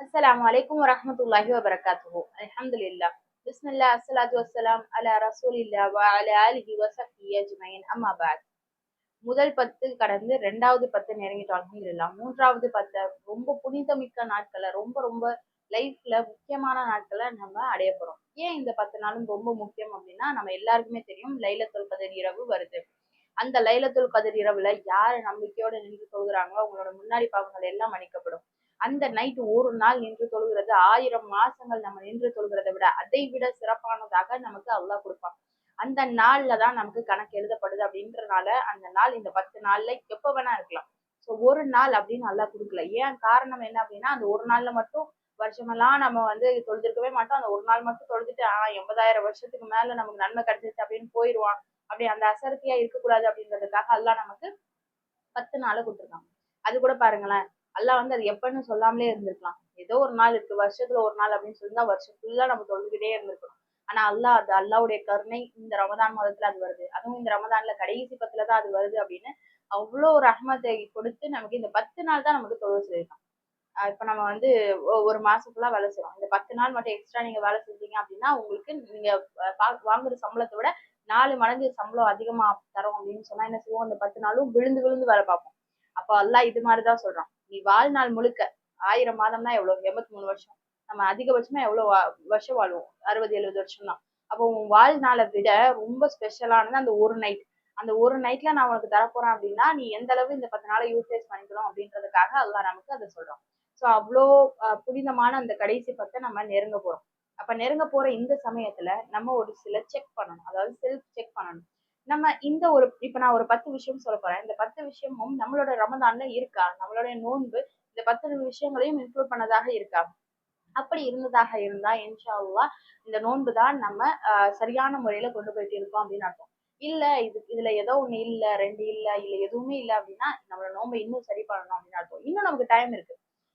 அஸ்லாம் வலைக்கம் வரமத்துல்லாஹி வபரகாத்து அலமதுல்லா பிஸ்மில்லா அஸ்லாத்து வசலாம் அலா ரசூலில்லா அல அலிஹி வசஃபி அஜ்மயின் அம்மாபாத் முதல் பத்து கடந்து ரெண்டாவது பத்து நெருங்கிட்டோம். அலமதுல்லா மூன்றாவது பத்து ரொம்ப புனிதமிக்க நாட்களை ரொம்ப ரொம்ப லைஃப்ல முக்கியமான நாட்களை நம்ம அடைய போறோம். ஏன் இந்த பத்து நாளும் ரொம்ப முக்கியம் அப்படின்னா நம்ம எல்லாருக்குமே தெரியும் லைலத்துல் கதிர் இரவு வருது. அந்த லைலத்துல் கதிர் இரவுல யார் நம்பிக்கையோட நின்று சொல்கிறாங்களோ அவங்களோட முன்னாடி பாவங்கள் எல்லாம் மன்னிக்கப்படும். அந்த நைட் ஒரு நாள் நின்று தொழுகிறது. ஆயிரம் மாசங்கள் நம்ம நின்று தொழுகிறதை விட அதை விட சிறப்பானதாக நமக்கு அல்லாஹ் கொடுப்பான். அந்த நாள்ல தான் நமக்கு கணக்கு எழுதப்படுது அப்படின்றனால அந்த நாள் இந்த பத்து நாள்ல எப்ப வேணா இருக்கலாம். ஸோ ஒரு நாள் அப்படின்னு நல்லா கொடுக்கல. ஏன்? காரணம் என்ன அப்படின்னா அந்த ஒரு நாள்ல மட்டும் வருஷமெல்லாம் நம்ம வந்து தொழுதுருக்கவே மாட்டோம். அந்த ஒரு நாள் மட்டும் தொழுதுட்டு ஆஹ் எண்பதாயிரம் வருஷத்துக்கு மேல நமக்கு நன்மை கிடைச்சிருச்சு அப்படின்னு போயிடுவான் அப்படி அந்த அசரத்தியா இருக்கக்கூடாது அப்படின்றதுக்காக எல்லாம் நமக்கு பத்து நாளை கொடுத்துருக்காங்க. அது கூட பாருங்களேன். அல்லாஹ் வந்து அது எப்பன்னு சொல்லாமலே இருந்திருக்கலாம். ஏதோ ஒரு நாள் இருக்கு வருஷத்துல ஒரு நாள் அப்படின்னு சொல்லி தான் வருஷம் ஃபுல்லா நம்ம தொழுதுகிட்டே இருந்திருக்கணும். ஆனா அல்லாஹ் அது அல்லாவுடைய கருணை இந்த ரமதான் மாதத்துல அது வருது. அதுவும் இந்த ரமதான்ல கடைசி பத்துல தான் அது வருது அப்படின்னு அவ்வளோ ஒரு ரஹ்மத்தை கொடுத்து நமக்கு இந்த பத்து நாள் தான் நமக்கு தொழில் சொல்லியிருக்கான். இப்போ இப்ப நம்ம வந்து ஒரு மாசம் ஃபுல்லா வேலை செய்யறோம் இந்த பத்து நாள் மட்டும் எக்ஸ்ட்ரா நீங்க வேலை செஞ்சீங்க அப்படின்னா உங்களுக்கு நீங்க வாங்குற சம்பளத்தை விட நாலு மடங்கு சம்பளம் அதிகமா தரோம் அப்படின்னு சொன்னா என்ன செய்வோம்? அந்த பத்து நாளும் விழுந்து விழுந்து வேலை பார்ப்போம். அப்போ அல்லாஹ் இது மாதிரிதான் சொல்றான். நீ வாழ்நாள் முழுக்க ஆயிரம் மாதம்னா எவ்வளவு எண்பத்தி மூணு வருஷம். நம்ம அதிகபட்சமா எவ்வளவு வா- வருஷம் வாழ்வோம்? அறுபது எழுபது வருஷம் தான் அப்போ உன் வாழ்நாளை விட ரொம்ப ஸ்பெஷலானது அந்த ஒரு நைட் அந்த ஒரு நைட்ல நான் உனக்கு தரப்போறேன் அப்படின்னா நீ எந்த அளவு இந்த பத்து நாளை யூட்டிலைஸ் பண்ணிக்கணும் அப்படின்றதுக்காக அல்லா நமக்கு அதை சொல்றோம். ஸோ அவ்வளோ புனிதமான அந்த கடைசி பத்தை நம்ம நெருங்க போறோம். அப்ப நெருங்க போற இந்த சமயத்துல நம்ம ஒரு சில செக் பண்ணணும். அதாவது செல்ஃப் செக் பண்ணணும். நம்ம இந்த ஒரு இப்ப நான் ஒரு பத்து விஷயம் சொல்ல போறேன். இந்த பத்து விஷயமும் நம்மளோட ரமதான்ல இருக்கா? நம்மளுடைய நோன்பு இந்த பத்து விஷயங்களையும் இன்க்ளூட் பண்ணதாக இருக்கா? அப்படி இருந்ததாக இருந்தா இன்ஷா இந்த நோன்பு தான் நம்ம சரியான முறையில கொண்டு போயிட்டு இருக்கோம் அப்படின்னு அர்த்தம். இல்ல இது இதுல ஏதோ ஒண்ணு இல்ல ரெண்டு இல்ல இல்ல எதுவுமே இல்ல அப்படின்னா நம்மளோட நோன்பை இன்னும் சரி பண்ணணும் அப்படின்னு அர்த்தம். இன்னும் நமக்கு டைம் இருக்கு.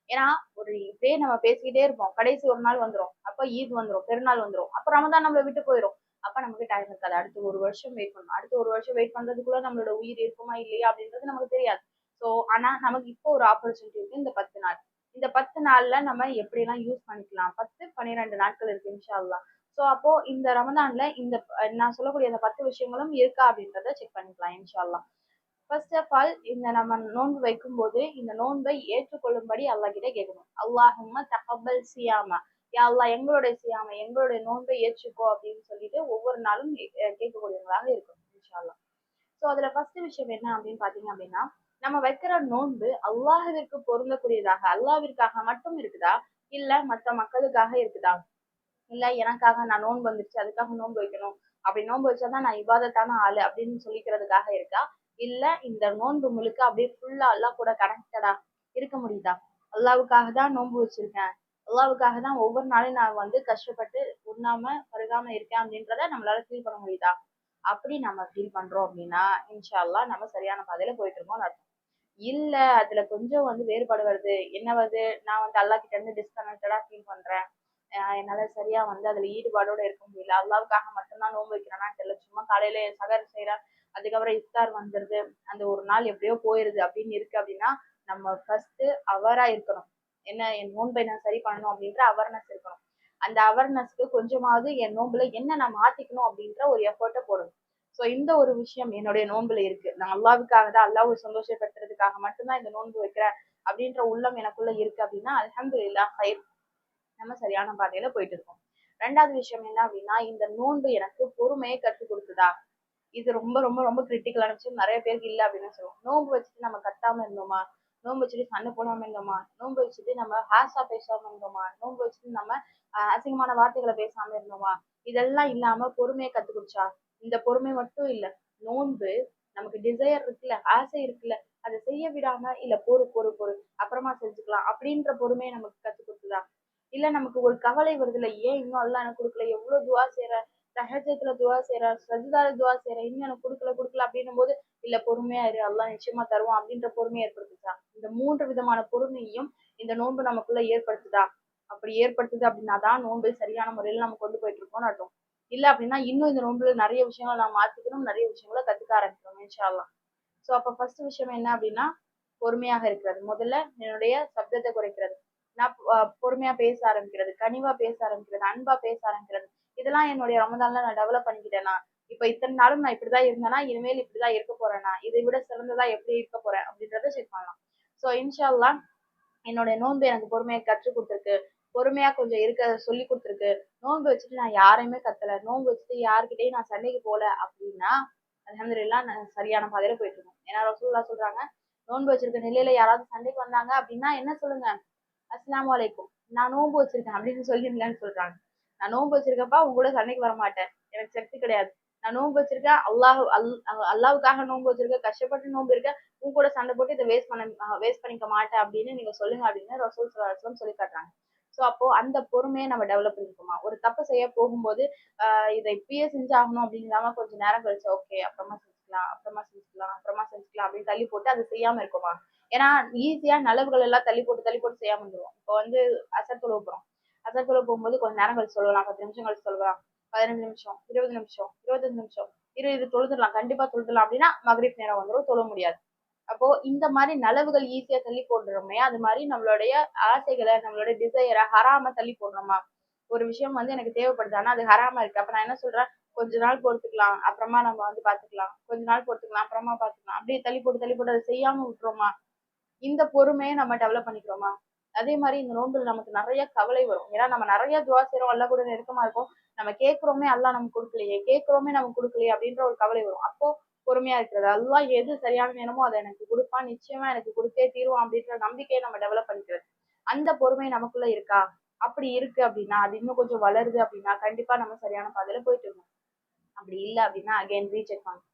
ஏன்னா ஒரு இப்படியே நம்ம பேசிக்கிட்டே இருப்போம். கடைசி ஒரு நாள் வந்துரும். அப்ப ஈத் வந்துரும் பெருநாள் வந்துரும். அப்ப ரமதான் நம்மளை விட்டு போயிடும் அப்ப நமக்கு டைம் இருக்காது. அடுத்து ஒரு வருஷம் வெயிட் பண்ணணும். அடுத்து ஒரு வருஷம் வெயிட் பண்றதுக்குள்ள நம்மளோட உயிர் இருக்குமா இல்லையா அப்படின்றது நமக்கு தெரியாது. ஸோ ஆனா நமக்கு இப்போ ஒரு ஆப்பர்ச்சுனிட்டி இருக்கு இந்த பத்து நாள். இந்த பத்து நாள்ல நம்ம எப்படிலாம் யூஸ் பண்ணிக்கலாம்? பத்து பன்னிரெண்டு நாட்கள் இருக்கு இன்ஷால்லா ஸோ அப்போ இந்த ரமதான்ல இந்த நான் சொல்லக்கூடிய அந்த பத்து விஷயங்களும் இருக்கா அப்படின்றத செக் பண்ணிக்கலாம் இன்ஷால்லா ஃபர்ஸ்ட் ஆஃப் ஆல் இந்த நம்ம நோன்பு வைக்கும்போது இந்த நோன்பை ஏற்றுக்கொள்ளும்படி அல்லாஹ் கிட்ட கேட்கணும். அல்லாஹும்ம தகப்பல் சியாமா. யாழ்லா எங்களுடைய சியாம எங்களுடைய நோன்பை ஏற்றுக்கோ அப்படின்னு சொல்லிட்டு ஒவ்வொரு நாளும் கேட்கக்கூடியவங்களாக இருக்கும் இன்ஷால்லா ஸோ அதுல ஃபர்ஸ்ட் விஷயம் என்ன அப்படின்னு பாத்தீங்க அப்படின்னா நம்ம வைக்கிற நோன்பு அல்லாஹிற்கு பொருந்தக்கூடியதாக அல்லாவிற்காக மட்டும் இருக்குதா? இல்ல மற்ற மக்களுக்காக இருக்குதா? இல்ல எனக்காக நான் நோன்பு வந்துருச்சு அதுக்காக நோன்பு வைக்கணும் அப்படி நோன்பு வச்சாதான் நான் இவாதத்தான ஆளு அப்படின்னு சொல்லிக்கிறதுக்காக இருக்கா? இல்ல இந்த நோன்பு முழுக்க அப்படியே ஃபுல்லா அல்லாஹ் கூட கனெக்டடா இருக்க முடியுதா? அல்லாவுக்காக தான் நோன்பு வச்சிருக்கேன் அல்லாவுக்காக தான் ஒவ்வொரு நாளும் நான் வந்து கஷ்டப்பட்டு உண்ணாம பருகாம இருக்கேன் அப்படின்றத நம்மளால ஃபீல் பண்ண முடியுதா? அப்படி நம்ம ஃபீல் பண்றோம் அப்படின்னா இன்ஷா அல்லாஹ் நம்ம சரியான பாதையில போயிட்டு இருக்கோம் அர்த்தம். இல்ல அதுல கொஞ்சம் வந்து வேறுபாடு வருது. என்ன வருது? நான் வந்து அல்லாஹ் கிட்ட இருந்து டிஸ்கனெக்டடா ஃபீல் பண்றேன். என்னால சரியா வந்து அதுல ஈடுபாடோட இருக்க முடியல. அல்லாவுக்காக மட்டும்தான் நோன்பு வைக்கிறேன்னா தெரியல. சும்மா காலையில சகர் செய்யறேன் அதுக்கப்புறம் இஃப்தார் வந்துருது. அந்த ஒரு நாள் எப்படியோ போயிருது அப்படின்னு இருக்கு அப்படின்னா நம்ம ஃபர்ஸ்ட் அவரா இருக்கணும். என்ன என் நோன்பை நான் சரி பண்ணணும் அப்படின்ற அவேர்னஸ் இருக்கணும். அந்த அவேர்னஸ்க்கு கொஞ்சமாவது என் நோன்புல என்ன நான் மாத்திக்கணும் அப்படின்ற ஒரு எஃபர்ட்டை போடணும். ஸோ இந்த ஒரு விஷயம் என்னுடைய நோன்புல இருக்கு. நான் அல்லாவுக்காக தான் அல்லாவை சந்தோஷப்படுத்துறதுக்காக மட்டும்தான் இந்த நோன்பு வைக்கிறேன் அப்படின்ற உள்ளம் எனக்குள்ள இருக்கு அப்படின்னா அல்ஹம்துலில்லாஹ் ஹைர் நம்ம சரியான பாதையில போயிட்டு இருக்கோம். ரெண்டாவது விஷயம் என்ன அப்படின்னா இந்த நோன்பு எனக்கு பொறுமையை கற்றுக் கொடுத்ததா? இது ரொம்ப ரொம்ப ரொம்ப கிரிட்டிக்கலான விஷயம். நிறைய பேருக்கு இல்லை அப்படின்னு சொல்லுவோம். நோன்பு வச்சுட்டு நம்ம கத்தாம இருந்தோமா? நோன்பு வச்சுட்டு சண்டை போடாம நோன்பு வச்சுட்டு நம்ம ஹாஷா பேசாம நோன்பு வச்சுட்டு நம்ம அசிங்கமான வார்த்தைகளை பேசாம இருந்தோமா? இதெல்லாம் இல்லாம பொறுமையை கத்து குடிச்சா இந்த பொறுமை மட்டும் இல்ல நோன்பு நமக்கு டிசையர் இருக்குல்ல ஆசை இருக்குல்ல அதை செய்ய விடாம இல்ல பொறு பொறு பொறு அப்புறமா செஞ்சுக்கலாம் அப்படின்ற பொறுமையை நமக்கு கத்து கொடுக்குதா? இல்ல நமக்கு ஒரு கவலை வருதுல ஏன் இன்னும் எல்லாம் எனக்கு கொடுக்கல எவ்வளவு துவா செய்யற சஹஜத்துல துவா செய்யற சஜிதால துவா செய்யற இன்னும் எனக்கு கொடுக்கல கொடுக்கல அப்படின்னும் போது இல்ல பொறுமையா இரு அல்லாஹ் நிச்சயமா தருவோம் அப்படின்ற பொறுமையை ஏற்படுத்துச்சா? இந்த மூன்று விதமான பொறுமையும் இந்த நோன்பு நமக்குள்ள ஏற்படுத்துதா? அப்படி ஏற்படுத்துது அப்படின்னா தான் நோன்பு சரியான முறையில நம்ம கொண்டு போயிட்டு இருக்கோம்னு அர்த்தம். இல்ல அப்படின்னா இன்னும் இந்த நோன்புல நிறைய விஷயங்களை நான் மாத்திக்கணும் நிறைய விஷயங்களை கத்துக்க ஆரம்பிக்கணும் இன்ஷால்லாம் ஸோ அப்போ ஃபர்ஸ்ட் விஷயம் என்ன அப்படின்னா பொறுமையாக இருக்கிறது. முதல்ல என்னுடைய சப்தத்தை குறைக்கிறது. நான் பொறுமையா பேச ஆரம்பிக்கிறது கனிவா பேச ஆரம்பிக்கிறது அன்பா பேச ஆரம்பிக்கிறது. இதெல்லாம் என்னுடைய ரமதான்ல நான் டெவலப் பண்ணிக்கிட்டேனா? இப்ப இத்தனை நாளும் நான் இப்படிதான் இருந்தேனா? இனிமேல் இப்படிதான் இருக்க போறேனா? இதை விட சிறந்ததா எப்படி இருக்க போறேன்? அப்படின்றத செக் பண்ணலாம். சோ இன்ஷால்லா என்னுடைய நோன்பு எனக்கு பொறுமையை கற்றுக் கொடுத்துருக்கு. பொறுமையா கொஞ்சம் இருக்க சொல்லி கொடுத்துருக்கு. நோன்பு வச்சுட்டு நான் யாரையுமே கத்தல. நோன்பு வச்சுட்டு யாருக்கிட்டையும் நான் சண்டைக்கு போல அப்படின்னா அலமதுல்லா நான் சரியான பாதையில போயிட்டு இருக்கோம். ஏன்னா ரசூல்லா சொல்றாங்க நோன்பு வச்சிருக்க நிலையில யாராவது சண்டைக்கு வந்தாங்க அப்படின்னா என்ன சொல்லுங்க? அஸ்லாம் வலைக்கும் நான் நோன்பு வச்சிருக்கேன் அப்படின்னு சொல்லிருங்கன்னு சொல்றாங்க. நான் நோன்பு வச்சிருக்கப்பா உங்க கூட சண்டைக்கு வர மாட்டேன் எனக்கு சக்தி கிடையாது. நான் நோன்பு வச்சிருக்கேன் அல்லாஹ் அல் அல்லாவுக்காக நோன்பு வச்சிருக்கேன் கஷ்டப்பட்டு நோன்பு இருக்கேன் உங்க கூட சண்டை போட்டு இதை வேஸ்ட் பண்ண வேஸ்ட் பண்ணிக்க மாட்டேன் அப்படின்னு நீங்க சொல்லுங்க அப்படின்னு ரசூல் சொல்லி காட்டுறாங்க. ஸோ அப்போ அந்த பொறுமையை நம்ம டெவலப் பண்ணிக்கோமா? ஒரு தப்பு செய்ய போகும்போது இதை இப்பயே செஞ்சாகணும் அப்படின்னு இல்லாம கொஞ்சம் நேரம் கழிச்சு ஓகே அப்புறமா செஞ்சுக்கலாம் அப்புறமா செஞ்சுக்கலாம் அப்புறமா செஞ்சுக்கலாம் அப்படின்னு தள்ளி போட்டு அதை செய்யாம இருக்குமா? ஏன்னா ஈஸியா நலவுகள் எல்லாம் தள்ளி போட்டு தள்ளி போட்டு செய்யாம வந்துடும் இப்போ வந்து அசர் தொழுவு போறோம் போகும்போது கொஞ்ச நேரம் கழிச்சு சொல்லலாம். பத்து நிமிஷம் கழிச்சு சொல்லலாம். பதினஞ்சு நிமிஷம் இருபது நிமிஷம் இருபத்தஞ்சு நிமிஷம் இரு இது தொழுதுடலாம். கண்டிப்பா தொழுதுலாம் அப்படின்னா மகரீப் நேரம் வந்துடும் தொழ முடியாது. அப்போ இந்த மாதிரி நலவுகள் ஈஸியா தள்ளி போடுறோமே அது மாதிரி நம்மளுடைய ஆசைகளை நம்மளுடைய டிசையரை ஹராம தள்ளி போடுறோமா ஒரு விஷயம் வந்து எனக்கு தேவைப்படுது. ஆனா அது ஹராம இருக்கு. அப்ப நான் என்ன சொல்றேன்? கொஞ்ச நாள் பொறுத்துக்கலாம். அப்புறமா நம்ம வந்து பாத்துக்கலாம். கொஞ்ச நாள் பொறுத்துக்கலாம். அப்புறமா பாத்துக்கலாம். அப்படியே தள்ளி போட்டு தள்ளி போட்டு அதை செய்யாம விட்டுறோமா இந்த பொறுமையை நம்ம டெவலப் பண்ணிக்கிறோமா? அதே மாதிரி இந்த நோன்பில் நமக்கு நிறைய கவலை வரும். ஏன்னா நம்ம நிறைய துவா செய்யறோம் அல்ல கூட நெருக்கமா இருக்கும் நம்ம கேட்கிறோமே அல்லா நமக்கு கொடுக்கலையே. கேட்கிறோமே நமக்கு கொடுக்கலையே அப்படின்ற ஒரு கவலை வரும். அப்போ பொறுமையா இருக்கிறது. அதெல்லாம் எது சரியான நேரமோ அதை எனக்கு கொடுப்பான். நிச்சயமா எனக்கு கொடுத்தே தீருவான் அப்படின்ற நம்பிக்கையை நம்ம டெவலப் பண்ணிக்கிறது. அந்த பொறுமை நமக்குள்ள இருக்கா? அப்படி இருக்கு அப்படின்னா அது இன்னும் கொஞ்சம் வளருது அப்படின்னா கண்டிப்பா நம்ம சரியான பாதையில போயிட்டு இருக்கோம் அப்படி இல்லை அப்படின்னா அகைன் ரீசெக் பண்ணணும்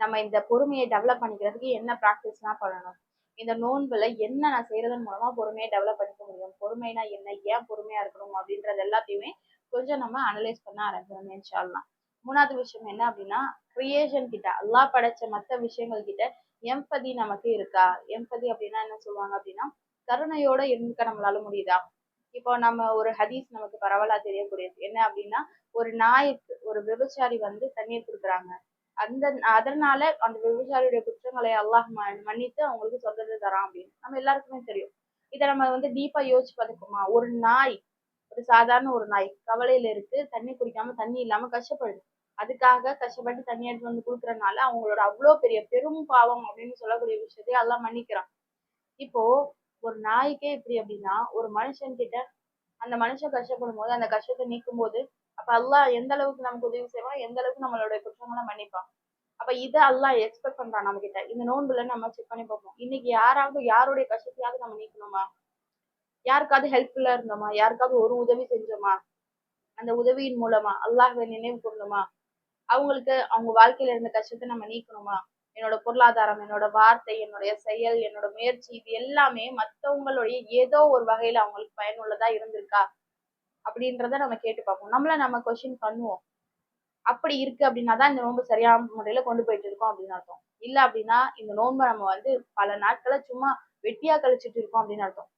நம்ம இந்த பொறுமையை டெவலப் பண்ணிக்கிறதுக்கு என்ன ப்ராக்டிஸ்லாம் பண்ணணும்? இந்த நோன்புல என்ன நான் செய்யறதன் மூலமா பொறுமையை டெவலப் பண்ணிக்க முடியும்? பொறுமைனா என்ன? ஏன் பொறுமையா இருக்கணும்? அப்படின்றது எல்லாத்தையுமே கொஞ்சம் நம்ம அனலைஸ் பண்ண ஆரம்பிக்கணும் இன்ஷால்லாம் மூணாவது விஷயம் என்ன அப்படின்னா கிரியேஷன் கிட்ட அல்லாஹ் படைச்ச மற்ற விஷயங்கள் கிட்ட எம்பதி நமக்கு இருக்கா? எம்பதி அப்படின்னா என்ன சொல்லுவாங்க அப்படின்னா கருணையோட இருக்க நம்மளால முடியுதா? இப்போ நம்ம ஒரு ஹதீஸ் நமக்கு பரவலா தெரியக்கூடியது. என்ன அப்படின்னா ஒரு நாய்க்கு ஒரு விபச்சாரி வந்து தண்ணீர் கொடுக்குறாங்க. அந்த அதனால அந்த விபச்சாரியுடைய குற்றங்களை அல்லாஹ் மன்னித்து அவங்களுக்கு சொல்றது தரான் அப்படின்னு. நம்ம எல்லாருக்குமே தெரியும். இதை நம்ம வந்து டீப்பா யோசிச்சு பார்த்துக்கோமா. ஒரு நாய் ஒரு சாதாரண ஒரு நாய் கவலையில இருக்கு தண்ணி குடிக்காம தண்ணி இல்லாம கஷ்டப்படுது. அதுக்காக கஷ்டப்பட்டு தண்ணி எடுத்து வந்து கொடுக்குறதுனால அவங்களோட அவ்வளோ பெரிய பெரும் பாவம் அப்படின்னு சொல்லக்கூடிய விஷயத்தையும் எல்லாம் மன்னிக்கிறான். இப்போ ஒரு நாய்க்கே இப்படி அப்படின்னா ஒரு மனுஷன் கிட்ட அந்த மனுஷன் கஷ்டப்படும் போது அந்த கஷ்டத்தை நீக்கும் போது அப்ப அல்லாஹ் எந்த அளவுக்கு நமக்கு உதவி செய்வான் எந்த அளவுக்கு நம்மளுடைய குற்றங்களை மன்னிப்பான். அப்ப இதை அல்லாஹ் எக்ஸ்பெக்ட் பண்றான் நம்ம கிட்ட இந்த நோன்புல நம்ம செக் பண்ணி பார்ப்போம். இன்னைக்கு யாராவது யாருடைய கஷ்டத்தையாவது நம்ம நீக்கணுமா? யாருக்காவது ஹெல்ப்ஃபுல்லா இருந்தோமா? யாருக்காவது ஒரு உதவி செஞ்சோமா? அந்த உதவியின் மூலமா அல்லாஹ் நினைவு கூறணுமா அவங்களுக்கு அவங்க வாழ்க்கையில இருந்த கஷ்டத்தை நம்ம நீக்கணுமா? என்னோட பொருளாதாரம் என்னோட வார்த்தை என்னுடைய செயல் என்னோட முயற்சி இது எல்லாமே மத்தவங்களுடைய ஏதோ ஒரு வகையில அவங்களுக்கு பயனுள்ளதா இருந்திருக்கா? அப்படின்றத நம்ம கேட்டு பார்ப்போம். நம்மள நம்ம கொஸ்டின் பண்ணுவோம். அப்படி இருக்கு அப்படின்னா தான் இந்த நோன்பு சரியான முறையில கொண்டு போயிட்டு இருக்கோம் அப்படின்னு அர்த்தம். இல்ல அப்படின்னா இந்த நோன்பை நம்ம வந்து பல நாட்களை சும்மா வெட்டியா கழிச்சிட்டு இருக்கோம் அப்படின்னு அர்த்தம்.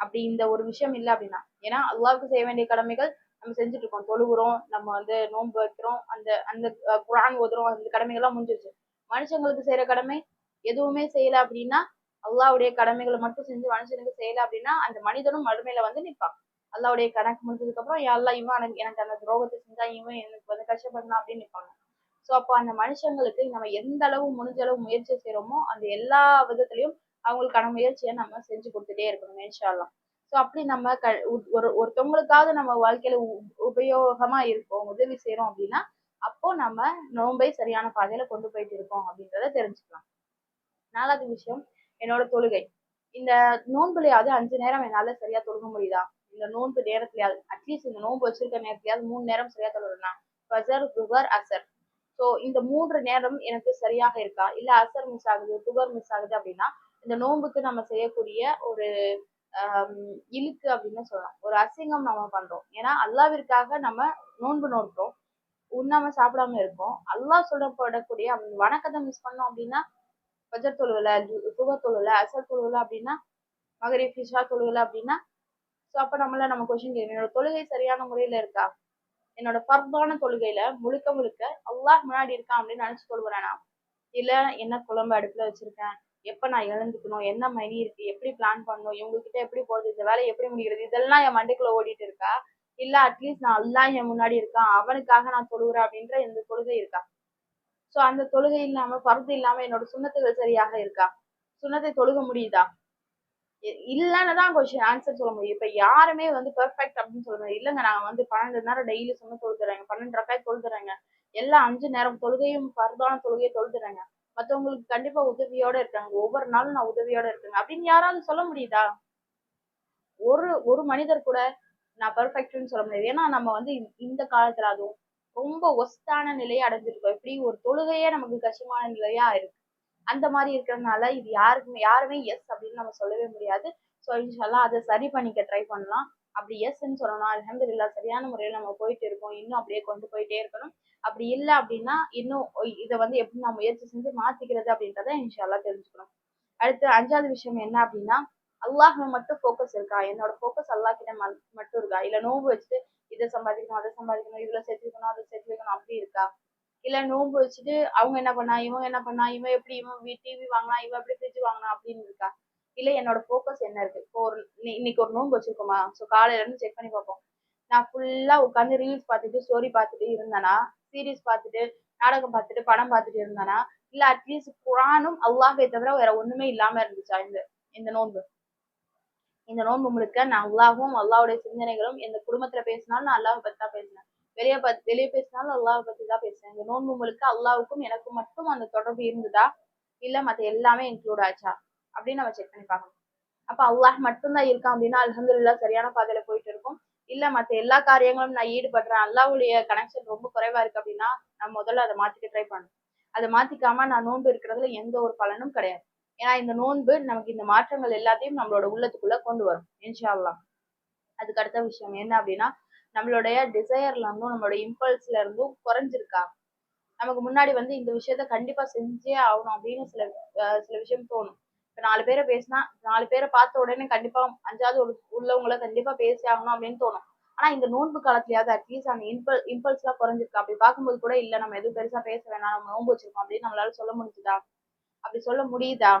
அப்படி இந்த ஒரு விஷயம் இல்லை அப்படின்னா. ஏன்னா அல்லாவுக்கு செய்ய வேண்டிய கடமைகள் நம்ம செஞ்சுட்டு இருக்கோம். தொழுகிறோம் நம்ம வந்து நோன்பு வைக்கிறோம் அந்த அந்த குரான் ஓதுறோம் அந்த கடமைகள்லாம் முடிஞ்சிருச்சு. மனுஷங்களுக்கு செய்யற கடமை எதுவுமே செய்யல அப்படின்னா அல்லாவுடைய கடமைகளை மட்டும் செஞ்சு மனுஷனுக்கு செய்யல அப்படின்னா அந்த மனிதனும் மறுமையில வந்து நிற்பான் அல்லாவுடைய கணக்கு முடிஞ்சதுக்கு அப்புறம் எல்லாம் இவன் எனக்கு அந்த துரோகத்தை செஞ்சா இவன் எனக்கு வந்து கஷ்டப்படணும் அப்படின்னு நிற்பாங்க ஸோ அப்போ அந்த மனுஷங்களுக்கு நம்ம எந்த அளவு முடிஞ்ச அளவு முயற்சி செய்யறோமோ அந்த எல்லா விதத்திலையும் அவங்களுக்கான முயற்சியை நம்ம செஞ்சு கொடுத்துட்டே இருக்கணும் இன்ஷால்லாம் ஸோ அப்படி நம்ம க ஒரு ஒருத்தவங்களுக்காவது நம்ம வாழ்க்கையில உபயோகமா இருக்கோம் உதவி செய்யறோம் அப்படின்னா அப்போ நம்ம நோன்பை சரியான பாதையில கொண்டு போயிட்டு இருக்கோம் அப்படின்றத தெரிஞ்சுக்கலாம். நாலாவது விஷயம் என்னோட தொழுகை. இந்த நோன்புலையாவது அஞ்சு நேரம் என்னால சரியா தொழுக முடியுதா? இந்த நோன்பு நேரத்துலயாவது அட்லீஸ்ட் இந்த நோன்பு வச்சிருக்க நேரத்துலயாவது மூணு நேரம் சரியா தொழுறேன்னா ஃபசர் துகர் அசர். ஸோ இந்த மூன்று நேரம் எனக்கு சரியாக இருக்கா? இல்ல அசர் மிஸ் ஆகுது துகர் மிஸ் ஆகுது அப்படின்னா இந்த நோன்புக்கு நம்ம செய்யக்கூடிய ஒரு இழுக்கு அப்படின்னு சொல்லலாம். ஒரு அசிங்கம் நம்ம பண்றோம். ஏன்னா அல்லாவிற்காக நம்ம நோன்பு நோக்கிறோம் உண்ணாம சாப்பிடாம இருக்கோம். அல்லாஹ் சொல்லப்படக்கூடிய அந்த வணக்கத்தை மிஸ் பண்ணோம் அப்படின்னா பஜர் தொழுவல புகர் தொழுவல அசர் தொழுவல அப்படின்னா மகரி ஃபிஷா தொழுவல அப்படின்னா ஸோ அப்போ நம்மள நம்ம கொஸ்டின் கேட்கணும் என்னோட தொழுகை சரியான முறையில இருக்கா? என்னோட பர்பான தொழுகையில முழுக்க முழுக்க அல்லாஹ் முன்னாடி இருக்கான் அப்படின்னு நினைச்சு தொழுகிறேனா இல்ல என்ன குழம்பு அடுப்புல வச்சிருக்கேன்? எப்ப நான் எழுந்துக்கணும்? என்ன மணி இருக்கு? எப்படி பிளான் பண்ணணும்? இவங்க கிட்ட எப்படி போறது? இந்த வேலையை எப்படி முடிக்கிறது? இதெல்லாம் என் மண்டைக்குள்ள ஓடிட்டு இருக்கா? இல்ல அட்லீஸ்ட் நான் அல்லாஹ் என் முன்னாடி இருக்கான் அவனுக்காக நான் தொழுகிறேன் அப்படின்ற இந்த தொழுகை இருக்கா? ஸோ அந்த தொழுகை இல்லாம பருத்து இல்லாம என்னோட சுண்ணத்துகள் சரியாக இருக்கா? சுண்ணத்தை தொழுக முடியுதா? இல்லைன்னு தான் கொஸ்டின் ஆன்சர் சொல்ல முடியும். இப்ப யாருமே வந்து பெர்ஃபெக்ட் அப்படின்னு சொல்ல முடியும் இல்லைங்க. நாங்க வந்து பன்னெண்டு நேரம் டெய்லி சொன்ன தொழுதுறாங்க பன்னெண்டு ரக்காய் தொழுதுறாங்க எல்லா அஞ்சு நேரம் தொழுகையும் பரதான தொழுகையை தொழுதுறாங்க மத்தவங்களுக்கு கண்டிப்பா உதவியோட இருக்காங்க. ஒவ்வொரு நாளும் நான் உதவியோட இருக்கேங்க. அப்படின்னு யாராவது சொல்ல முடியுதா? ஒரு ஒரு மனிதர் கூட நான் பர்ஃபெக்ட்னு சொல்ல முடியாது. ஏன்னா நம்ம வந்து இந்த- இந்த காலத்துல அதுவும் ரொம்ப ஒஸ்டான நிலையை அடைஞ்சிருக்கோம். இப்படி ஒரு தொழுகையே நமக்கு கஷ்டமான நிலையா இருக்கு. அந்த மாதிரி இருக்கிறதுனால இது யாருக்குமே யாருமே எஸ் அப்படின்னு நம்ம சொல்லவே முடியாது. ஸோ இன்ஷால்லா அதை சரி பண்ணிக்க ட்ரை பண்ணலாம். அப்படி எஸ்ன்னு சொல்லணும் அலமதுல்லா சரியான முறையில் நம்ம போயிட்டு இருக்கோம். இன்னும் அப்படியே கொண்டு போயிட்டே இருக்கணும். அப்படி இல்லை அப்படின்னா இன்னும் இதை வந்து எப்படி நான் முயற்சி செஞ்சு மாற்றிக்கிறது அப்படின்றத இன்ஷால்லா தெரிஞ்சுக்கணும். அடுத்து அஞ்சாவது விஷயம் என்ன அப்படின்னா அல்லாஹ் மட்டும் ஃபோக்கஸ் இருக்கா? என்னோட ஃபோக்கஸ் அல்லாஹ் கிட்ட மட்டும் இருக்கா? இல்லை நோவு வச்சுட்டு இதை சம்பாதிக்கணும் அதை சம்பாதிக்கணும் இவ்வளோ சேர்த்து வைக்கணும் அதை சேர்த்து வைக்கணும் அப்படி இருக்கா? இல்ல நோன்பு வச்சுட்டு அவங்க என்ன பண்ணா இவங்க என்ன பண்ணா இவன் எப்படி இவன் டிவி வாங்கினா இவன் எப்படி ஃப்ரிட்ஜ் வாங்கினா அப்படின்னு இருக்கா? இல்ல என்னோட ஃபோக்கஸ் என்ன இருக்கு? இப்போ ஒரு இன்னைக்கு ஒரு நோன்பு வச்சிருக்கோமா? ஸோ காலையில இருந்து செக் பண்ணி பார்ப்போம். நான் ஃபுல்லா உட்காந்து ரீல்ஸ் பார்த்துட்டு ஸ்டோரி பார்த்துட்டு இருந்தேனா சீரீஸ் பார்த்துட்டு நாடகம் பார்த்துட்டு படம் பார்த்துட்டு இருந்தேனா இல்ல அட்லீஸ்ட் குரானும் அல்லாஹை தவிர வேற ஒண்ணுமே இல்லாம இருந்துச்சா இந்த இந்த நோன்பு? இந்த நோன்பு முழுக்க நான் அல்லாவும் அல்லாவுடைய சிந்தனைகளும் இந்த குடும்பத்துல பேசினாலும் நான் அல்லாஹ் பத்தி தான் பேசினேன். வெளியே பார்த்து வெளியே பேசினாலும் அல்லாஹ் பத்தி தான் பேசுறேன். இந்த நோன்பு முழுக்க அல்லாவுக்கும் எனக்கும் மட்டும் அந்த தொடர்பு இருந்ததா? இல்ல மத்த எல்லாமே இன்க்ளூட் ஆச்சா? அப்படின்னு நம்ம செக் பண்ணி பார்க்கணும். அப்ப அல்லாஹ் மட்டும்தான் இருக்கான் அப்படின்னா அலமதுல்லா சரியான பாதையில போயிட்டு இருக்கும். இல்ல மத்த எல்லா காரியங்களும் நான் ஈடுபடுறேன். அல்லாஹ்வுடைய கனெக்ஷன் ரொம்ப குறைவா இருக்கு அப்படின்னா நான் முதல்ல அதை மாத்திட்டு ட்ரை பண்ணணும். அதை மாத்திக்காம நான் நோன்பு இருக்கிறதுல எந்த ஒரு பலனும் கிடையாது. ஏன்னா இந்த நோன்பு நமக்கு இந்த மாற்றங்கள் எல்லாத்தையும் நம்மளோட உள்ளத்துக்குள்ள கொண்டு வரும். இன்ஷா அல்லாஹ். அதுக்கு அடுத்த விஷயம் என்ன அப்படின்னா நம்மளுடைய டிசையர்ல இருந்தும் நம்மளோட இம்பல்ஸ்ல இருந்தும் குறைஞ்சிருக்கா? நமக்கு முன்னாடி வந்து இந்த விஷயத்த கண்டிப்பா செஞ்சே ஆகணும் அப்படின்னு சில அஹ் சில விஷயம் தோணும். இப்ப நாலு பேரை பேசினா நாலு பேரை பார்த்த உடனே கண்டிப்பா அஞ்சாவது ஒரு உள்ளவங்கள கண்டிப்பா பேசி ஆகணும் அப்படின்னு தோணும். ஆனா இந்த நோன்பு காலத்துலயாவது அட்லீஸ்ட் அந்த இம்பல் இம்பல்ஸ் எல்லாம் குறைஞ்சிருக்கா? அப்படி பார்க்கும்போது கூட இல்ல நம்ம எதுவும் பெருசா பேச வேணாம். நம்ம நோன்பு வச்சிருக்கோம் அப்படின்னு நம்மளால சொல்ல முடிஞ்சுதா? அப்படி சொல்ல முடியுதா?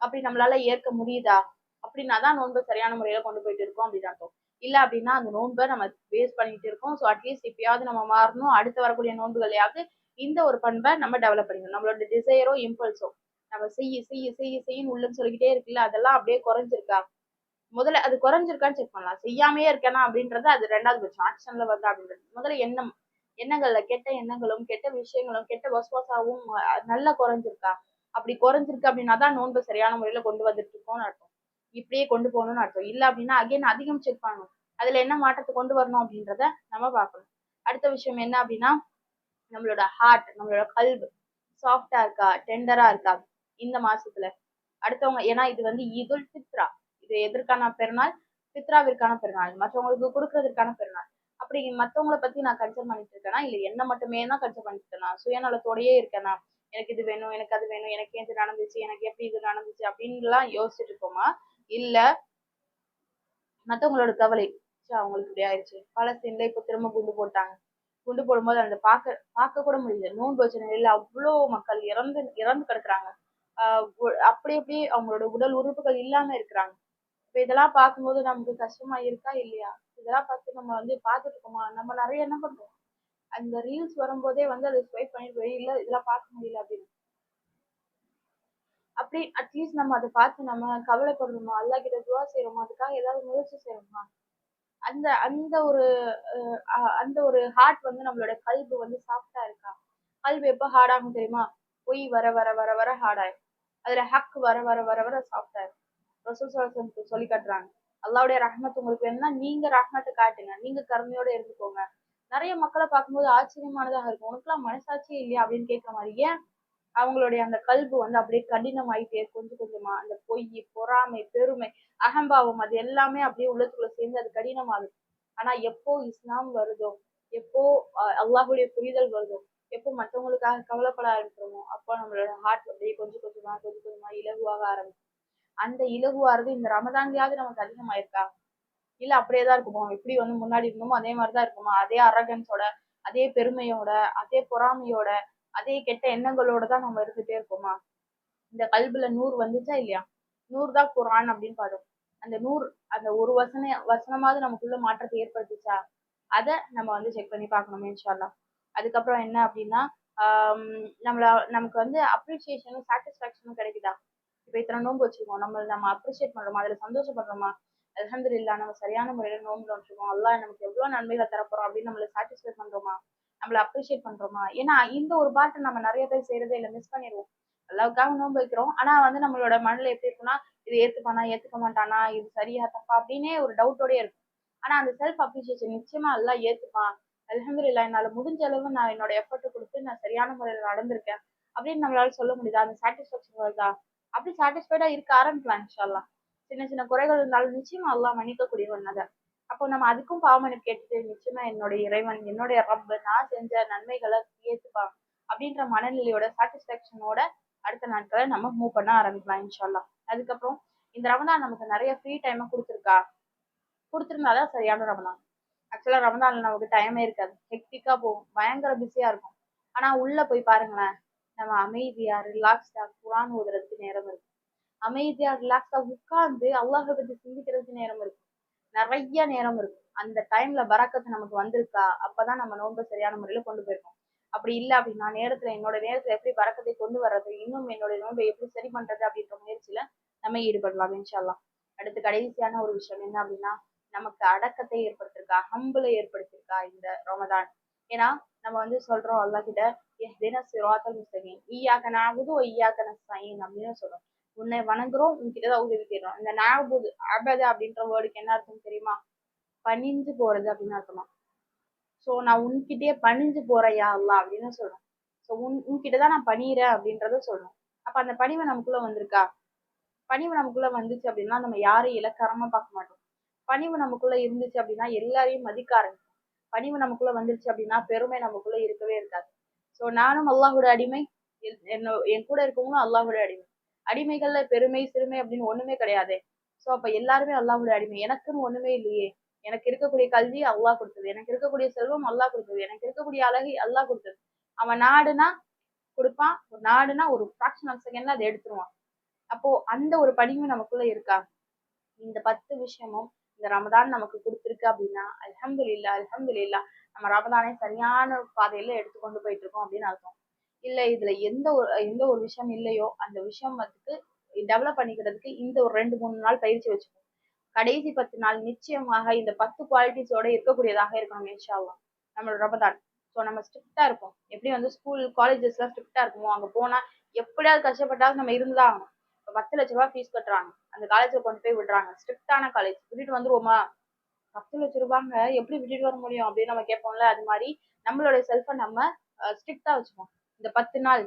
அப்படி நம்மளால ஏற்க முடியுதா? அப்படின்னா தான் சரியான முறையில கொண்டு போயிட்டு இருக்கோம் அப்படின்னு அர்த்தம் இல்ல அப்படின்னா அந்த நோன்பை நம்ம வேஸ்ட் பண்ணிட்டு இருக்கோம். ஸோ அட்லீஸ்ட் இப்பயாவது நம்ம மாறணும். அடுத்து வரக்கூடிய நோன்புகளையாவது இந்த ஒரு பண்பை நம்ம டெவலப் பண்ணிக்கணும். நம்மளோட டிசைரோ இம்பல்ஸோ நம்ம செய்ய செய்ய செய்ய செய்யன்னு உள்ளன்னு சொல்லிக்கிட்டே இருக்குல்ல அதெல்லாம் அப்படியே குறைஞ்சிருக்கா? முதல்ல அது குறைஞ்சிருக்கான்னு செக் பண்ணலாம். செய்யாமே இருக்கேனா அப்படின்றது அது ரெண்டாவது பட்சம். ஆக்ஷன்ல வருது அப்படின்றது. முதல்ல எண்ணம். எண்ணங்கள்ல கெட்ட எண்ணங்களும் கெட்ட விஷயங்களும் கெட்ட வசுவாசாவும் நல்லா குறைஞ்சிருக்கா? அப்படி குறைஞ்சிருக்கு அப்படின்னா தான் நோன்பு சரியான முறையில கொண்டு வந்துட்டு இருக்கோம்னு அர்த்தம். இப்படியே கொண்டு போகணும்னு அர்த்தம். இல்லை அப்படின்னா அகைன் அதிகம் செக் பண்ணணும். அதுல என்ன மாற்றத்தை கொண்டு வரணும் அப்படின்றத நம்ம பார்க்கணும். அடுத்த விஷயம் என்ன அப்படின்னா நம்மளோட ஹார்ட் நம்மளோட கல்வு. சாஃப்டா இருக்கா? டெண்டரா இருக்கா? இந்த மாசத்துல. அடுத்தவங்க ஏன்னா இது வந்து இதுல் பித்ரா இது எதற்கான பெருநாள் பித்ராவிற்கான பெருநாள் மற்றவங்களுக்கு கொடுக்கறதுக்கான பெருநாள் அப்படி மற்றவங்களை பத்தி நான் கன்சர்ன் பண்ணிட்டு இருக்கேனா? இல்ல என்ன மட்டுமே தான் கன்சர்ன் பண்ணிட்டு இருக்கேனா? சுயநலத்தோடயே இருக்கேனா? எனக்கு இது வேணும் எனக்கு அது வேணும் எனக்கு எது நடந்துச்சு? எனக்கு எப்படி இது நடந்துச்சு? அப்படின்லாம் யோசிச்சுட்டு இருக்கோமா இல்ல மத்தவங்களோட கவலை. அவங்களுக்கு இப்படி ஆயிடுச்சு பாலஸ்தீன்ல இப்ப திரும்ப குண்டு போட்டாங்க. குண்டு போடும்போது அந்த பார்க்க பார்க்க கூட முடியல. நோன்பு வச்ச நிலையில அவ்வளோ மக்கள் இறந்து இறந்து கிடக்குறாங்க. ஆஹ் அப்படி அப்படியே அவங்களோட உடல் உறுப்புகள் இல்லாம இருக்கிறாங்க. இப்ப இதெல்லாம் பார்க்கும்போது நமக்கு கஷ்டமா இருக்கா இல்லையா? இதெல்லாம் பார்த்து நம்ம வந்து பார்த்துட்டு இருக்கோமா? நம்ம நிறைய என்ன பண்றோம்? அந்த ரீல்ஸ் வரும்போதே வந்து அதை ஸ்வைப் பண்ணிட்டு போய் இல்ல இதெல்லாம் பார்க்க முடியல அப்படின்னு. அப்படி அட்லீஸ்ட் நம்ம அதை பார்த்து நம்ம கவலைப்படுறோமா அல்லாஹ் கிட்ட துவா செய்யறோமா அதுக்காக ஏதாவது முயற்சி செய்யறோமா அந்த அந்த ஒரு அஹ் அந்த ஒரு ஹார்ட் வந்து நம்மளோட கல்பு வந்து சாஃப்டா இருக்கா? கல்பு எப்போ ஹார்ட் ஆகும் தெரியுமா? பொய் வர வர வர வர ஹார்ட் அதுல ஹக் வர வர வர வர சாஃப்டா இருக்கும் ரசூல் சொல்லி காட்டுறாங்க. அல்லாவுடைய ரஹ்மத் உங்களுக்கு வேணும்னா நீங்க ரஹ்மத்தை காட்டுங்க. நீங்க கருமையோட இருந்துக்கோங்க. நிறைய மக்களை பார்க்கும்போது ஆச்சரியமானதாக இருக்கும். உனக்குலாம் மனசாட்சியே இல்லையா? அப்படின்னு கேட்குற மாதிரி. ஏன்? அவங்களுடைய அந்த கல்பு வந்து அப்படியே கடினமாயிட்டே கொஞ்சம் கொஞ்சமா அந்த பொய் பொறாமை பெருமை அகம்பாவம் அது எல்லாமே அப்படியே உள்ளத்துக்குள்ள சேர்ந்து அது கடினமாகுது. ஆனா எப்போ இஸ்லாம் வருதோ எப்போ அல்லாஹுடைய புரிதல் வருதோ எப்போ மற்றவங்களுக்காக கவலைப்பட ஆரம்பிக்கிறோமோ அப்போ நம்மளோட ஹார்ட் அப்படியே கொஞ்சம் கொஞ்சமா கொஞ்சம் கொஞ்சமா இலகுவாக ஆரம்பிக்கும். அந்த இலகுவாகிறது இந்த ரமதான்லயாவது நமக்கு அதிகமாயிருக்கா? இல்ல அப்படியே தான் இருக்குமோ? எப்படி வந்து முன்னாடி இருந்தோமோ அதே மாதிரிதான் இருக்குமா? அதே அரகன்ஸோட அதே பெருமையோட அதே பொறாமையோட அதே கெட்ட எண்ணங்களோட தான் நம்ம இருந்துட்டே இருப்போமா? இந்த கல்புல நூறு வந்துச்சா இல்லையா? நூறு தான் குரான் அப்படின்னு பாடும் அந்த நூறு அந்த ஒரு வசன வசனமாவது நமக்குள்ள மாற்றத்தை ஏற்படுத்துச்சா? அதை நம்ம வந்து செக் பண்ணி பார்க்கணுமே இன்ஷால்லா அதுக்கப்புறம் என்ன அப்படின்னா நம்மள நமக்கு வந்து அப்ரிசியேஷனும் சாட்டிஸ்ஃபேக்ஷனும் கிடைக்குதா? இப்போ இத்தனை நோன்பு வச்சிருக்கோம். நம்ம நம்ம அப்ரிஷியேட் பண்றோமா? அதில் சந்தோஷப்படுறோமா அலமது இல்லா நம்ம சரியான முறையில் நோன்பு வச்சிருக்கோம் அல்லா நமக்கு எவ்வளோ நன்மைகள் தரப்போறோம் அப்படின்னு நம்மளை சாட்டிஸ்ஃபை பண்றோமா? நம்மள அப்ரிஷியேட் பண்றோமா? ஏன்னா இந்த ஒரு பாட்டை நம்ம நிறைய பேர் செய்யறதே இல்லை மிஸ் பண்ணிடுவோம் அல்லாவுக்காக நோன்பு வைக்கிறோம் ஆனா வந்து நம்மளோட மனநிலை எப்படி இருக்குன்னா இது ஏத்துப்பானா ஏத்துக்க மாட்டானா இது சரியா தப்பா அப்படின்னே ஒரு டவுட்டோடய இருக்கும். ஆனா அந்த செல்ஃப் அப்ரிசியேஷன் நிச்சயமா எல்லாம் ஏத்துப்பான். அலமதுல்லா என்னால முடிஞ்ச அளவு நான் என்னோட எஃபர்ட் கொடுத்து நான் சரியான முறையில் நடந்திருக்கேன். அப்படின்னு நம்மளால சொல்ல முடியுதா? அந்த சாட்டிஸ்ஃபேக்ஷன் வருதா அப்படி சாட்டிஸ்ஃபைடா இருக்க ஆரம்பிக்கலாம் இன்ஷால்லா சின்ன சின்ன குறைகள் இருந்தாலும் நிச்சயமா எல்லாம் மன்னிக்கக்கூடிய ஒன்னதை அப்போ நம்ம அதுக்கும் பாவமனு கேட்டுட்டு நிச்சயமா என்னுடைய இறைவன் என்னுடைய ரப்பு நான் செஞ்ச நன்மைகளை ஏத்துப்பான் அப்படின்ற மனநிலையோட சாட்டிஸ்ஃபேக்ஷனோட அடுத்த நாட்களை நம்ம மூவ் பண்ண ஆரம்பிக்கலாம் இன்ஷால்லா அதுக்கப்புறம் இந்த ரமதான் நமக்கு நிறைய ஃப்ரீ டைமை கொடுத்துருக்கா? கொடுத்துருந்தாதான் சரியான ரமதான். ஆக்சுவலா ரமதான்ல நமக்கு டைமே இருக்காது. ஹெக்டிக்கா போகும். பயங்கர பிஸியா இருக்கும். ஆனா உள்ள போய் பாருங்களேன். நம்ம அமைதியா ரிலாக்ஸ்டா குரான் ஓதுறதுக்கு நேரம் இருக்கு. அமைதியா ரிலாக்ஸா உட்கார்ந்து அல்லாஹை பத்தி சிந்திக்கிறதுக்கு நேரம் இருக்கு. நிறைய நேரம் இருக்கும். அந்த டைம்ல பறக்கத்து நமக்கு வந்திருக்கா? அப்பதான் நம்ம நோன்பு சரியான முறையில கொண்டு போயிருக்கோம். அப்படி இல்லை அப்படின்னா நேரத்துல என்னோட நேரத்துல எப்படி பறக்கத்தை கொண்டு வர்றது? இன்னும் என்னோட நோன்பை எப்படி சரி பண்றது? அப்படின்ற முயற்சியில நம்ம ஈடுபடலாம் இன்ஷால்லாம் அடுத்து கடைசியான ஒரு விஷயம் என்ன அப்படின்னா நமக்கு அடக்கத்தை ஏற்படுத்திருக்கா? ஹம்புல ஏற்படுத்திருக்கா இந்த ரமதான்? ஏன்னா நம்ம வந்து சொல்றோம் அல்லா கிட்ட தின சிராத்தல் முஸ்தகீன் ஈயாக்க நாகுது ஈயாக்க நஸ்தாயின் அப்படின்னு சொல்றோம். உன்னை வணங்குறோம் உன்கிட்டதான் உதவி தேடுறோம். இந்த நாகுது அபத அப்படின்ற வேர்டுக்கு என்ன அர்த்தம் தெரியுமா? பணிஞ்சு போறது அப்படின்னு அர்த்தமா? ஸோ நான் உன்கிட்டயே பணிஞ்சு போறையா அல்லா அப்படின்னு சொல்றேன் ஸோ உன் உன்கிட்டதான் நான் பணியிறேன் அப்படின்றத சொல்றேன் அப்ப அந்த பணிவை நமக்குள்ள வந்திருக்கா? பணிவு நமக்குள்ள வந்துச்சு அப்படின்னா நம்ம யாரையும் இலக்காரமா பார்க்க மாட்டோம். பணிவு நமக்குள்ள இருந்துச்சு அப்படின்னா எல்லாரையும் மதிக்க ஆரம்பிக்கும் பணிவு நமக்குள்ள வந்துருச்சு அப்படின்னா பெருமை நமக்குள்ள இருக்கவே இருக்காது. ஸோ நானும் அல்லாஹோட அடிமை என்ன என் கூட இருக்கவங்களும் அல்லாஹோட அடிமை. அடிமைகள்ல பெருமை சிறுமை அப்படின்னு ஒண்ணுமே கிடையாது. ஸோ அப்ப எல்லாருமே அல்லாஹோட அடிமை. எனக்குன்னு ஒண்ணுமே இல்லையே. எனக்கு இருக்கக்கூடிய கல்வி அல்லாஹ் கொடுத்தது. எனக்கு இருக்கக்கூடிய செல்வம் அல்லாஹ் கொடுத்தது. எனக்கு இருக்கக்கூடிய அழகு அல்லா கொடுத்தது. அவன் நாடுனா கொடுப்பான். ஒரு நாடுனா ஒரு ஃப்ராக்ஷன் ஆஃப் செகண்ட்ல அதை எடுத்துருவான். அப்போ அந்த ஒரு பணிவு நமக்குள்ள இருக்கா? இந்த பத்து விஷயமும் இந்த ரமதான் நமக்கு கொடுத்துருக்கு அப்படின்னா அலமது இல்லா அலமது இல்லா நம்ம ரமதானே சரியான பாதையில எடுத்து கொண்டு போயிட்டு இருக்கோம் அப்படின்னு அர்த்தம். இல்ல இதுல எந்த ஒரு எந்த ஒரு விஷயம் இல்லையோ அந்த விஷயம் வந்துட்டு டெவலப் பண்ணிக்கிறதுக்கு இந்த ஒரு ரெண்டு மூணு நாள் பயிற்சி வச்சுக்கணும். கடைசி பத்து நாள் நிச்சயமாக இந்த பத்து குவாலிட்டிஸோட இருக்கக்கூடியதாக இருக்கணும் இன்ஷால்லா நம்மளோட ரமதான் ஸோ நம்ம ஸ்ட்ரிக்டா இருப்போம். எப்படி வந்து ஸ்கூல் காலேஜஸ்லாம் ஸ்ட்ரிக்டா இருக்குமோ அங்க போனா எப்படியாவது கஷ்டப்பட்டாலும் நம்ம இருந்துதான் ஆகணும். இப்போ பத்து லட்ச ரூபாய் ஃபீஸ் கட்டுறாங்க. அந்த காலேஜ்ல கொண்டு போய் விடுறாங்க. ஸ்ட்ரிக்டான காலேஜ் விட்டுட்டு வந்துருவோமா? பத்து லட்ச ரூபாங்க. எப்படி விட்டுட்டு வர முடியும் அப்படின்னு நம்ம கேட்போம்ல. அது மாதிரி நம்மளோட செல்ஃபை நம்ம ஸ்ட்ரிக்டா வச்சுப்போம். இந்த பத்து நாள்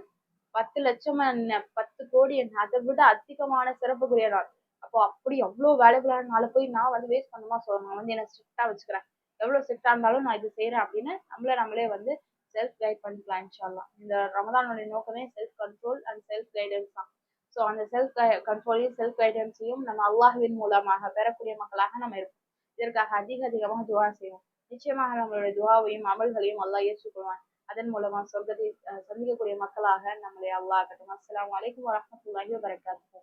பத்து லட்சம் என்ன பத்து கோடி என்ன அதை விட அதிகமான சிறப்புக்குரிய நாள். அப்போ அப்படி எவ்வளோ வேலைகளான நாளை போய் நான் வந்து வேஸ்ட் பண்ணுமா ஸோ நான் வந்து என்ன ஸ்ட்ரிக்டா வச்சுக்கிறேன். எவ்வளோ ஸ்ட்ரிக்டா இருந்தாலும் நான் இது செய்யறேன் அப்படின்னு நம்மள நம்மளே வந்து செல்ஃப் கைட் பண்ணிக்கலாம் இன்ஷால்லாம் இந்த ரமதானுடைய நோக்கமே self control and self guidance தான். ஸோ அந்த செல்ஃப் கண்ட்ரோலையும் செல்ஃப் கைடன்ஸையும் நம்ம அல்லாஹுவின் மூலமாக பெறக்கூடிய மக்களாக நம்ம இருப்போம். இதற்காக அதிக அதிகமாக துவா செய்வோம். நிச்சயமாக நம்மளுடைய துவாவையும் அமல்களையும் அல்லாஹ் ஏற்றுக்கொள்வான். அதன் மூலமா சொர்க்கத்தை சந்திக்கக்கூடிய மக்களாக நம்மளை அல்லாஹ் கட்டும் அஸ்லாம் வலைக்கம் வரமத்துல்லாஹி வரகாத்து